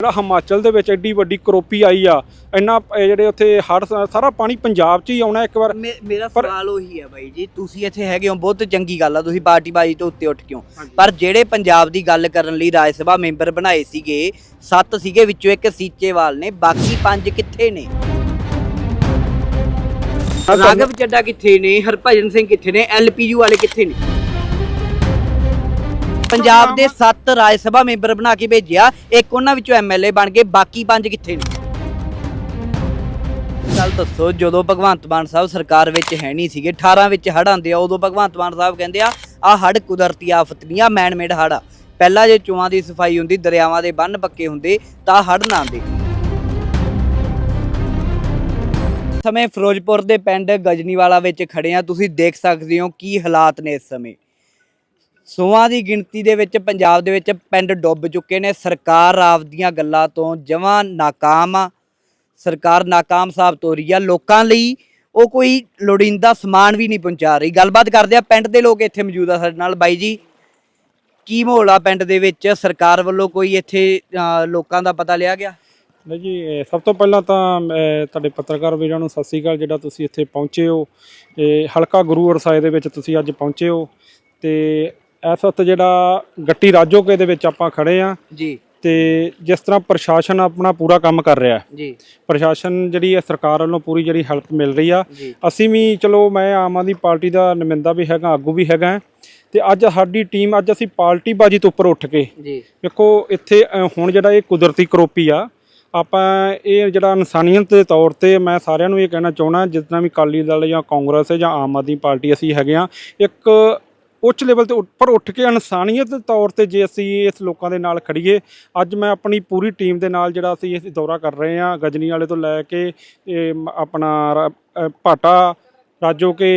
ਜਿਹੜਾ ਹਿਮਾਚਲ ਦੇ ਵਿੱਚ ਐਡੀ ਵੱਡੀ ਕਰੋਪੀ ਆਈ ਆ ਇੰਨਾ ਜਿਹੜੇ ਉੱਥੇ ਹੜ ਸਾਰਾ ਪਾਣੀ ਪੰਜਾਬ 'ਚ ਹੀ ਆਉਣਾ ਇੱਕ ਵਾਰ। ਮੇਰਾ ਸਵਾਲ ਉਹੀ ਹੈ ਬਾਈ ਜੀ ਤੁਸੀਂ ਇੱਥੇ ਹੈਗੇ ਹੋ ਬਹੁਤ ਚੰਗੀ ਗੱਲ ਆ ਤੁਸੀਂ ਪਾਰਟੀ ਬਾਜੀ ਤੋਂ ਉੱਤੇ ਉੱਠ ਕਿਉਂ। ਪਰ ਜਿਹੜੇ ਪੰਜਾਬ ਦੀ ਗੱਲ ਕਰਨ ਲਈ ਰਾਜ ਸਭਾ ਮੈਂਬਰ ਬਣਾਏ ਸੀਗੇ ਸੱਤ ਸੀਗੇ ਵਿੱਚੋਂ ਇੱਕ ਸੀਚੇਵਾਲ ਨੇ ਬਾਕੀ ਪੰਜ ਕਿੱਥੇ ਨੇ? ਰਾਘਵ ਚੱਡਾ ਕਿੱਥੇ ਨੇ ਹਰਭਜਨ ਸਿੰਘ ਕਿੱਥੇ ਨੇ ਐਲਪੀਯੂ ਵਾਲੇ ਕਿੱਥੇ ਨੇ? ਪੰਜਾਬ ਦੇ 7 ਰਾਜ ਸਭਾ ਮੈਂਬਰ ਬਣਾ ਕੇ ਭੇਜਿਆ। ਇੱਕ ਉਹਨਾਂ ਵਿੱਚੋਂ ਐਮਐਲਏ ਬਣ ਗਏ ਬਾਕੀ ਪੰਜ ਕਿੱਥੇ ਨੇ? ਗੱਲ ਦੱਸੋ ਜਦੋਂ ਭਗਵੰਤ ਮਾਨ ਸਾਹਿਬ ਸਰਕਾਰ ਵਿੱਚ ਹੈ ਨਹੀਂ ਸੀਗੇ 18 ਵਿੱਚ ਹੜ ਆਉਂਦੇ ਆ ਉਦੋਂ ਭਗਵੰਤ ਮਾਨ ਸਾਹਿਬ ਕਹਿੰਦੇ ਆ ਆ ਹੜ ਕੁਦਰਤੀ ਆਫਤ ਨਹੀਂ ਆ ਮੈਨ ਮੇਡ ਹੜ ਆ। ਪਹਿਲਾਂ ਜੇ ਚੂਆਂ ਦੀ ਸਫ਼ਾਈ ਹੁੰਦੀ ਦਰਿਆਵਾਂ ਦੇ ਬੰਨ ਪੱਕੇ ਹੁੰਦੇ ਤਾਂ ਹੜ ਨਾ ਆਉਂਦੇ। ਸਮੇਂ ਫਿਰੋਜ਼ਪੁਰ ਦੇ ਪਿੰਡ ਗਜਨੀਵਾਲਾ ਵਿੱਚ ਖੜੇ ਆ। ਤੁਸੀਂ ਦੇਖ ਸਕਦੇ ਹੋ ਕੀ ਹਾਲਾਤ ਨੇ ਇਸ ਸਮੇਂ। ਸੌਆਂ ਦੀ ਗਿਣਤੀ ਦੇ ਵਿੱਚ ਪੰਜਾਬ ਦੇ ਵਿੱਚ ਪਿੰਡ ਡੁੱਬ ਚੁੱਕੇ ਨੇ। ਸਰਕਾਰ ਆਪਦੀਆਂ ਗੱਲਾਂ ਤੋਂ ਜਮਾਂ ਨਾਕਾਮ ਆ। ਸਰਕਾਰ ਨਾਕਾਮ ਸਾਬਤ ਹੋ ਰਹੀ ਆ। ਲੋਕਾਂ ਲਈ ਉਹ ਕੋਈ ਲੋੜੀਂਦਾ ਸਮਾਨ ਵੀ ਨਹੀਂ ਪਹੁੰਚਾ ਰਹੀ। ਗੱਲਬਾਤ ਕਰਦੇ ਆ ਪਿੰਡ ਦੇ ਲੋਕ ਇੱਥੇ ਮੌਜੂਦ ਆ ਸਾਡੇ ਨਾਲ। ਬਾਈ ਜੀ, ਕੀ ਮਾਹੌਲ ਆ ਪਿੰਡ ਦੇ ਵਿੱਚ? ਸਰਕਾਰ ਵੱਲੋਂ ਕੋਈ ਇੱਥੇ ਲੋਕਾਂ ਦਾ ਪਤਾ ਲਿਆ ਗਿਆ? ਨਹੀਂ ਜੀ ਸਭ ਤੋਂ ਪਹਿਲਾਂ ਤਾਂ ਮੈਂ ਤੁਹਾਡੇ ਪੱਤਰਕਾਰ ਵੀਰਾਂ ਨੂੰ ਸਤਿ ਸ੍ਰੀ ਅਕਾਲ। ਜਿਹੜਾ ਤੁਸੀਂ ਇੱਥੇ ਪਹੁੰਚੇ ਹੋ, ਇਹ ਹਲਕਾ ਗੁਰੂ ਅਰਸਾਏ ਦੇ ਵਿੱਚ ਤੁਸੀਂ ਅੱਜ ਪਹੁੰਚੇ ਹੋ। ਤੇ ਇਸ ਵਕਤ ਜਿਹੜਾ ਗੱਟੀ ਰਾਜੋਕੇ ਦੇ ਵਿੱਚ ਆਪਾਂ ਖੜੇ ਆ। ਜੀ। ਤੇ ਜਿਸ ਤਰ੍ਹਾਂ ਪ੍ਰਸ਼ਾਸਨ ਆਪਣਾ ਪੂਰਾ ਕੰਮ ਕਰ ਰਿਹਾ ਹੈ। ਜੀ। ਪ੍ਰਸ਼ਾਸਨ ਜਿਹੜੀ ਹੈ ਸਰਕਾਰ ਵੱਲੋਂ ਪੂਰੀ ਜਿਹੜੀ ਹੈਲਪ ਮਿਲ ਰਹੀ ਆ। ਅਸੀਂ ਵੀ ਚਲੋ ਮੈਂ ਆਮ ਆਦਮੀ ਪਾਰਟੀ ਦਾ ਨੁਮਾਇੰਦਾ ਵੀ ਹੈਗਾ ਆਗੂ ਵੀ ਹੈਗਾ ਤੇ ਅੱਜ ਸਾਡੀ ਟੀਮ ਅੱਜ ਅਸੀਂ ਪਾਰਟੀ ਬਾਜੀ ਤੋਂ ਉੱਪਰ ਉੱਠ ਕੇ ਜੀ। ਵੇਖੋ ਇੱਥੇ ਹੁਣ ਜਿਹੜਾ ਇਹ ਕੁਦਰਤੀ ਕਰੋਪੀ ਆ ਆਪਾਂ ਇਹ ਜਿਹੜਾ ਇਨਸਾਨੀਅਤ ਦੇ ਤੌਰ ਤੇ ਮੈਂ ਸਾਰਿਆਂ ਨੂੰ ਇਹ ਕਹਿਣਾ ਚਾਹਣਾ ਜਿਤਨਾ ਵੀ ਅਕਾਲੀ ਦਲ ਜਾਂ ਕਾਂਗਰਸ ਹੈ ਜਾਂ ਆਮ ਆਦਮੀ ਪਾਰਟੀ ਅਸੀਂ ਹੈਗੇ ਆ ਇੱਕ ਉੱਚ ਲੈਵਲ ਤੇ ਉੱਪਰ ਉੱਠ ਕੇ ਇਨਸਾਨੀਅਤ ਦੇ ਤੌਰ ਤੇ ਜੇ ਅਸੀਂ ਇਸ ਲੋਕਾਂ ਦੇ ਨਾਲ ਖੜੀਏ ਅੱਜ ਮੈਂ ਆਪਣੀ ਪੂਰੀ ਟੀਮ ਦੇ ਨਾਲ ਜਿਹੜਾ ਅਸੀਂ ਇਹ ਦੌਰਾ ਕਰ ਰਹੇ ਹਾਂ ਗਜਨੀ ਵਾਲੇ ਤੋਂ ਲੈ ਕੇ ਇਹ ਮ- ਆਪਣਾ ਰਾ- ਅ, ਭਾਟਾ ਰਾਜੋਕੇ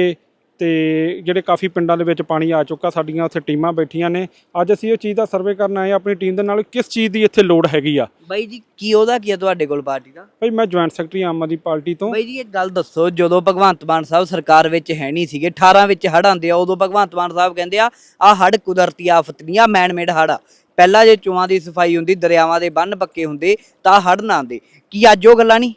ਤੇ ਜਿਹੜੇ ਕਾਫੀ ਪਿੰਡਾਂ ਦੇ ਵਿੱਚ ਪਾਣੀ ਆ ਚੁੱਕਾ ਸਾਡੀਆਂ ਉੱਥੇ ਟੀਮਾਂ ਬੈਠੀਆਂ ਨੇ। ਅੱਜ ਅਸੀਂ ਇਹ ਚੀਜ਼ ਦਾ ਸਰਵੇ ਕਰਨ ਆਏ ਆਪਣੀ ਟੀਮ ਦੇ ਨਾਲ ਕਿਸ ਚੀਜ਼ ਦੀ ਇੱਥੇ ਲੋੜ ਹੈਗੀ ਆ? ਬਾਈ ਜੀ ਕੀ ਉਹਦਾ ਕੀ ਆ ਤੁਹਾਡੇ ਕੋਲ ਪਾਰਟੀ ਦਾ? ਭਾਈ ਮੈਂ joint secretary Aam Aadmi party ਤੋਂ। ਬਾਈ ਜੀ ਇੱਕ ਗੱਲ ਦੱਸੋ ਜਦੋਂ ਭਗਵੰਤ ਮਾਨ ਸਾਹਿਬ ਸਰਕਾਰ ਵਿੱਚ ਹੈ ਨਹੀਂ ਸੀਗੇ 18 ਵਿੱਚ ਹੜ ਆਉਂਦੇ ਆ ਉਦੋਂ ਭਗਵੰਤ ਮਾਨ ਸਾਹਿਬ ਕਹਿੰਦੇ ਆ ਆ ਹੜ ਕੁਦਰਤੀ ਆਫਤ ਨਹੀਂ ਆ ਮੈਨ ਮੇਡ ਹੜ ਆ। ਪਹਿਲਾਂ ਜੇ ਚੂਆਂ ਦੀ ਸਫ਼ਾਈ ਹੁੰਦੀ ਦਰਿਆਵਾਂ ਦੇ ਬੰਨ ਪੱਕੇ ਹੁੰਦੇ ਤਾਂ ਹੜ ਨਾ ਆਉਂਦੇ। ਕੀ ਅੱਜ ਉਹ ਗੱਲਾਂ ਨਹੀਂ?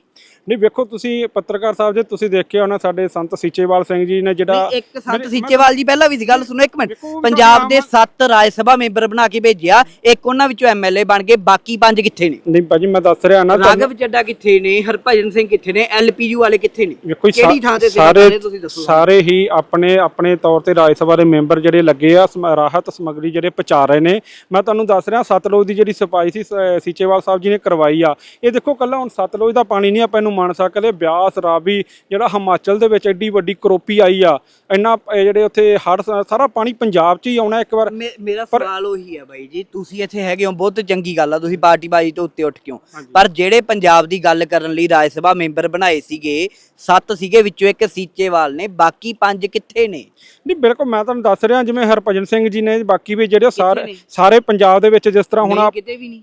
ਨਹੀਂ ਵੇਖੋ ਤੁਸੀਂ ਪੱਤਰਕਾਰ ਸਾਹਿਬ ਜੇ ਤੁਸੀਂ ਦੇਖਿਆ ਹੋਣਾ ਸਾਡੇ ਸੰਤ ਸੀਚੇਵਾਲ ਸਿੰਘ ਜੀ ਨੇ ਜਿਹੜਾ ਨਹੀਂ, ਇੱਕ ਸੰਤ ਮੇਰੇ- ਸੀਚੇਵਾਲ ਜੀ ਪਹਿਲਾਂ ਵੀ ਸੀ ਗੱਲ ਸੁਣੋ ਇੱਕ ਮਿੰਟ। ਪੰਜਾਬ ਦੇ ਨਾਮ- 7 ਰਾਜ ਸਭਾ ਮੈਂਬਰ ਬਣਾ ਕੇ ਭੇਜਿਆ ਇੱਕ ਉਹਨਾਂ ਵਿੱਚੋਂ ਐਮਐਲਏ ਬਣ ਗਏ ਬਾਕੀ ਪੰਜ ਕਿੱਥੇ ਨੇ? ਨਹੀਂ ਭਾਜੀ ਮੈਂ ਦੱਸ ਰਿਹਾ ਨਾ ਤੁਹਾਨੂੰ- ਰਾਘਵ ਚੱਡਾ ਕਿੱਥੇ ਨੇ? ਹਰਭਜਨ ਸਿੰਘ ਕਿੱਥੇ ਨੇ? ਐਲਪੀਯੂ ਵਾਲੇ ਕਿੱਥੇ ਨੇ? ਵੇਖੋ ਜੀ, ਕਿਹੜੀ ਥਾਂ ਤੇ ਸੀ ਸਾਰੇ ਸਾਰੇ ਤੁਸੀਂ ਦੱਸੋ ਸਾਰੇ ਹੀ ਆਪਣੇ ਆਪਣੇ ਤੌਰ ਤੇ ਰਾਜ ਸਭਾ ਦੇ ਮੈਂਬਰ ਜਿਹੜੇ ਲੱਗੇ ਆ ਸਮ- ਰਾਹਤ ਸਮੱਗਰੀ ਜਿਹੜੇ ਪਹੁੰਚਾ ਰਹੇ ਨੇ। ਮੈਂ ਤੁਹਾਨੂੰ ਦੱਸ ਰਿਹਾ ਸਤਲੁਜ ਦੀ ਜਿਹੜੀ ਸਫ਼ਾਈ ਸੀ ਸ- ਸੀਚੇਵਾਲ ਸਾਹਿਬ ਜੀ ਨੇ ਕਰਵਾਈ ਆ। ਇਹ ਦੇਖੋ ਕੱਲਾ ਹੁਣ ਸਤਲੁਜ ਦਾ ਪਾਣੀ ਨਹੀਂ ਆਪਾਂ ਇਹਨੂੰ ਮੰਨ ਸਕਦੇ ਬਿਆਸ ਰਾਵੀ ਜਿਹੜਾ ਹਿਮਾਚਲ ਦੇ ਵਿੱਚ ਐਡੀ ਵੱਡੀ ਕਰੋਪੀ ਆਈ ਆ ਇੰਨਾ ਜਿਹੜੇ ਉੱਥੇ ਹੜ ਸਾਰਾ ਪਾਣੀ ਪੰਜਾਬ 'ਚ ਹੀ ਆਉਣਾ ਇੱਕ ਵਾਰ। ਮੇਰਾ ਸਵਾਲ ਉਹੀ ਹੈ ਬਾਈ ਜੀ ਤੁਸੀਂ ਇੱਥੇ ਹੈਗੇ ਹੋ ਬਹੁਤ ਚੰਗੀ ਗੱਲ ਆ ਤੁਸੀਂ ਪਾਰਟੀ ਬਾਜੀ ਤੋਂ ਉੱਤੇ ਉੱਠ ਕਿਉਂ। ਪਰ ਜਿਹੜੇ ਪੰਜਾਬ ਦੀ ਗੱਲ ਕਰਨ ਲਈ ਰਾਜ ਸਭਾ ਮੈਂਬਰ ਬਣਾਏ ਸੀਗੇ ਸੱਤ ਸੀਗੇ ਵਿੱਚੋਂ ਇੱਕ ਸੀਚੇਵਾਲ ਨੇ ਬਾਕੀ ਪੰਜ ਕਿੱਥੇ ਨੇ? ਨਹੀਂ ਬਿਲਕੁਲ ਮੈਂ ਤੁਹਾਨੂੰ ਦੱਸ ਰਿਹਾ ਜਿਵੇਂ ਹਰਭਜਨ ਸਿੰਘ ਜੀ ਨੇ ਬਾਕੀ ਵੀ ਜਿਹੜੇ ਸਾਰੇ? ਸਾਰੇ ਪੰਜਾਬ ਦੇ ਵਿੱਚ ਜਿਸ ਤਰ੍ਹਾਂ ਹੁਣ ਆ-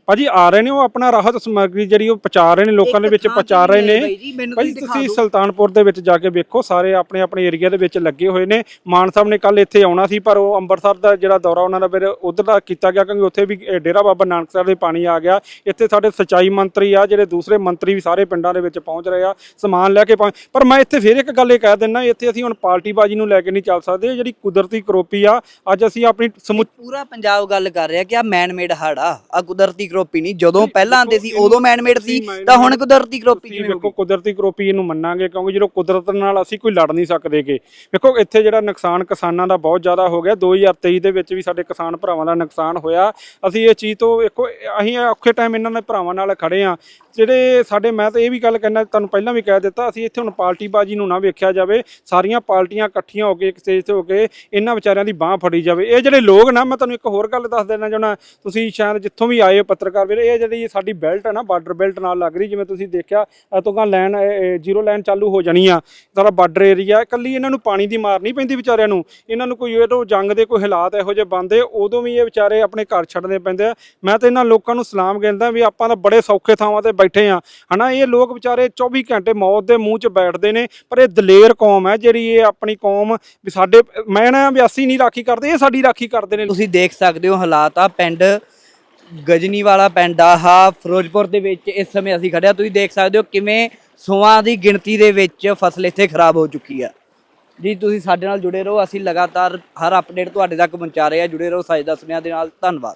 ਭਾਜੀ ਆ ਰਹੇ ਨੇ ਉਹ ਆਪਣਾ ਰਾਹਤ ਸਮੱਗਰੀ ਜਿਹੜੀ ਉਹ ਪਹੁੰਚਾ ਰਹੇ ਨੇ ਲੋਕਾਂ ਦੇ ਵਿੱਚ ਪਹੁੰਚਾ ਰਹੇ ਨੇ। ਬਾਈ ਜੀ, ਮੈਨੂੰ ਭਾਜੀ ਤੁਸੀਂ ਦਿਖਾ ਤੁਸੀਂ ਦਿਓ। ਸੁਲਤਾਨਪੁਰ ਦੇ ਵਿੱਚ ਜਾ ਕੇ ਵੇਖੋ ਸਾਰੇ ਆਪਣੇ ਆਪਣੇ ਏਰੀਆ ਦੇ ਵਿੱਚ ਲੱਗੇ ਹੋਏ ਨੇ। ਮਾਨ ਸਾਹਿਬ ਨੇ ਕੱਲ ਇੱਥੇ ਆਉਣਾ ਸੀ ਪਰ ਉਹ ਅੰਮ੍ਰਿਤਸਰ ਦਾ ਜਿਹੜਾ ਦੌਰਾ ਉਹਨਾਂ ਦਾ ਫਿਰ ਉਧਰ ਦਾ ਕੀਤਾ ਗਿਆ ਕਿਉਂਕਿ ਉੱਥੇ ਵੀ ਇਹ ਡੇਰਾ ਬਾਬਾ ਨਾਨਕ ਸਾਹਿਬ ਦੇ ਪਾਣੀ ਆ ਗਿਆ। ਇੱਥੇ ਸਾਡੇ ਸਿੰਚਾਈ ਮੰਤਰੀ ਆ ਜਿਹੜੇ ਦੂਸਰੇ ਮੰਤਰੀ ਵੀ ਸਾਰੇ ਪਿੰਡਾਂ ਦੇ ਵਿੱਚ ਪਹੁੰਚ ਰਹੇ ਆ ਸਮਾਨ ਲੈ ਕੇ ਪਹੁੰਚ- ਪਰ ਮੈਂ ਇੱਥੇ ਫਿਰ ਇੱਕ ਗੱਲ ਇਹ ਕਹਿ ਦਿੰਦਾ ਇੱਥੇ ਅਸੀਂ ਹੁਣ ਪਾਰਟੀ ਬਾਜੀ ਨੂੰ ਲੈ ਕੇ ਨਹੀਂ ਚੱਲ ਸਕਦੇ। ਇਹ ਜਿਹੜੀ ਕੁਦਰਤੀ ਕਰੋਪੀ ਆ ਅੱਜ ਅਸੀਂ ਆਪਣੀ ਸਮੁੱਚ ਪੂਰਾ ਪੰਜਾਬ ਗੱਲ ਕਰ ਰਿਹਾ ਕਿ ਆ ਮੈਨ ਮੇਡ ਹੜ ਆ। ਆ ਕੁਦਰਤੀ ਕਰੋਪੀ ਨਹੀਂ। ਜਦੋਂ ਪਹਿਲਾਂ ਆਂਦੇ ਸੀ ਉਦੋਂ ਮੈਨ ਮੇਡ ਸੀ ਤਾਂ ਹੁਣ ਕੁਦਰਤੀ ਕਰੋਪੀ ਤੁਸੀਂ ਕਿਵੇਂ ਹੋ ਵੇਖੋ ਕੁਦਰਤੀ ਕਰੋਪੀ ਇਹਨੂੰ ਮੰਨਾਂਗੇ, ਕਿਉਂਕਿ ਜਦੋਂ ਕੁਦਰਤ ਨਾਲ ਅਸੀਂ ਕੋਈ ਲੜ ਨਹੀਂ ਸਕਦੇਗੇ। ਵੇਖੋ, ਇੱਥੇ ਜਿਹੜਾ ਨੁਕਸਾਨ ਕਿਸਾਨਾਂ ਦਾ ਬਹੁਤ ਜ਼ਿਆਦਾ ਹੋ ਗਿਆ। 2023 ਦੇ ਵਿੱਚ ਵੀ ਸਾਡੇ ਕਿਸਾਨ ਭਰਾਵਾਂ ਦਾ ਨੁਕਸਾਨ ਹੋਇਆ। ਅਸੀਂ ਇਹ ਚੀਜ਼ ਤੋਂ ਵੇਖੋ, ਅਸੀਂ ਔਖੇ ਟਾਈਮ ਇਹਨਾਂ ਦੇ ਭਰਾਵਾਂ ਨਾਲ ਖੜੇ ਆ ਜਿਹੜੇ ਸਾਡੇ, ਮੈਂ ਤਾਂ ਇਹ ਵੀ ਗੱਲ ਕਹਿਣਾ ਤੁਹਾਨੂੰ ਪਹਿਲਾਂ ਵੀ ਕਹਿ ਦਿੱਤਾ, ਅਸੀਂ ਇੱਥੇ ਹੁਣ ਪਾਰਟੀ ਬਾਜੀ ਨੂੰ ਨਾ ਵੇਖਿਆ ਜਾਵੇ। ਸਾਰੀਆਂ ਪਾਰਟੀਆਂ ਇਕੱਠੀਆਂ ਹੋ ਕੇ, ਇੱਕ ਸਟੇਜ ਤੇ ਹੋ ਕੇ ਇਹਨਾਂ ਵਿਚਾਰਿਆਂ ਦੀ ਬਾਹ ਫੜੀ ਜਾਵੇ। ਇਹ ਜਿਹੜੇ ਲੋਕ ਨਾ, ਮੈਂ ਤੁਹਾਨੂੰ ਇੱਕ ਹੋਰ ਗੱਲ ਦੱਸ ਦੇਣਾ ਚਾਹੁੰਦਾ। ਤੁਸੀਂ ਸ਼ਾਇਦ ਜਿੱਥੋਂ ਵੀ ਆਏ ਹੋ ਪੱਤਰਕਾਰ ਵੀਰੇ, ਇਹ ਜਿਹੜੀ ਸਾਡੀ ਬੈਲਟ ਹੈ ਨਾ ਬਾਰਡਰ ਬੈਲਟ ਨਾਲ ਲੱਗ ਰਹੀ, ਜਿਵੇਂ ਤੁਸੀਂ ਦੇਖਿਆ ਤੋਂ ਗਾ ਲਾਈਨ ਜ਼ੀਰੋ ਲਾਈਨ ਚਾਲੂ ਹੋ ਜਾਣੀ ਆ। ਸਾਰਾ ਬਾਰਡਰ ਏਰੀਆ, ਇਕੱਲੀ ਇਹਨਾਂ ਨੂੰ ਪਾਣੀ ਦੀ ਮਾਰ ਨਹੀਂ ਪੈਂਦੀ ਵਿਚਾਰਿਆਂ ਨੂੰ। ਇਹਨਾਂ ਨੂੰ ਕੋਈ ਇਹਦੋਂ ਜੰਗ ਦੇ ਕੋਈ ਹਾਲਾਤ ਇਹੋ ਜਿਹੇ ਬਣਦੇ, ਉਦੋਂ ਵੀ ਇਹ ਵਿਚਾਰੇ ਆਪਣੇ ਘਰ ਛੱਡਣੇ ਪੈਂਦੇ ਆ। ਮੈਂ ਤਾਂ ਇਹਨਾਂ ਲੋਕਾਂ ਨੂੰ ਸਲਾਮ ਕਹਿੰਦਾ ਵੀ ਆਪਾਂ ਤਾਂ ਬੜੇ ਸੌਖੇ ਥਾਵਾਂ ਤੇ ਬੈਠੇ ਆ। ਹਨਾ, ਇਹ ਲੋਕ ਵਿਚਾਰੇ 24 ਘੰਟੇ ਮੌਤ ਦੇ ਮੂੰਹ 'ਚ ਬੈਠਦੇ ਨੇ, ਪਰ ਇਹ ਦਲੇਰ ਕੌਮ ਹੈ ਜਿਹੜੀ ਇਹ ਆਪਣੀ ਕੌਮ ਵੀ ਸਾਡੇ, ਮੈਂ ਨਾ ਵੀ ਅਸੀਂ ਨਹੀਂ ਰਾਖੀ ਕਰਦੇ, ਇਹ ਸਾਡੀ ਰਾਖੀ ਕਰਦੇ ਨੇ। ਤੁਸੀਂ ਦੇਖ ਸਕਦੇ ਹੋ ਹਾਲਾਤ ਆ ਪਿੰਡ ਗਜਨੀ ਵਾਲਾ ਪਿੰਡ ਆ ਹਾ ਫਿਰੋਜ਼ਪੁਰ ਦੇ ਵਿੱਚ ਇਸ ਸਮੇਂ ਅਸੀਂ ਖੜਿਆ ਤੁਸੀਂ ਦੇਖ ਸਕਦੇ ਹੋ ਕਿਵੇਂ ਸੋਆਂ ਦੀ ਗਿਣਤੀ ਦੇ ਵਿੱਚ ਫਸਲ ਇੱਥੇ ਖਰਾਬ ਹੋ ਚੁੱਕੀ ਆ। ਜੀ, ਤੁਸੀਂ ਸਾਡੇ ਨਾਲ ਜੁੜੇ ਰਹੋ। ਅਸੀਂ ਲਗਾਤਾਰ ਹਰ ਅਪਡੇਟ ਤੁਹਾਡੇ ਤੱਕ ਪਹੁੰਚਾ ਰਹੇ ਹਾਂ। ਜੁੜੇ ਰਹੋ ਸਾਜਦਾ ਸੁਨਿਆ ਦੇ ਨਾਲ। ਧੰਨਵਾਦ।